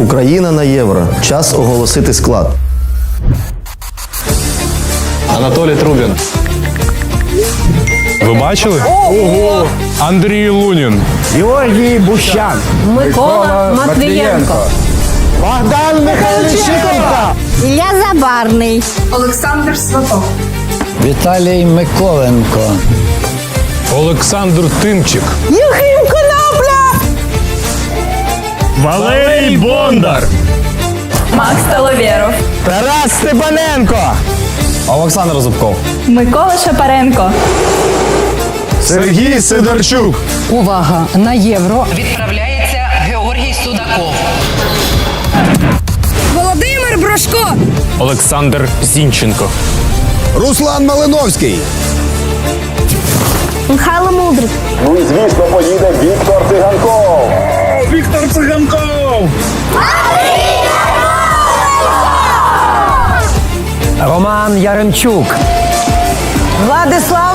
Україна на євро. Час оголосити склад. Анатолій Трубін. Ви бачили? Ого! Андрій Лунін. Георгій Бущан. Микола Матвієнко. Богдан Михайлович Щиколка. Ілля Забарний. Олександр Сваток. Віталій Миколенко. Олександр Тимчик. Юхим Конопля. Валерій Бондар. Макс Таловєров. Тарас Степаненко. Олександр Зубков. Микола Шапаренко. Сергій Сидорчук. Увага! На євро Відправляється Георгій Судаков. Володимир Брошко. Олександр Зінченко. Руслан Малиновський. Михайло Мудрик. Ну і звісно поїде Віктор Циганков. Роман Яремчук. Владислав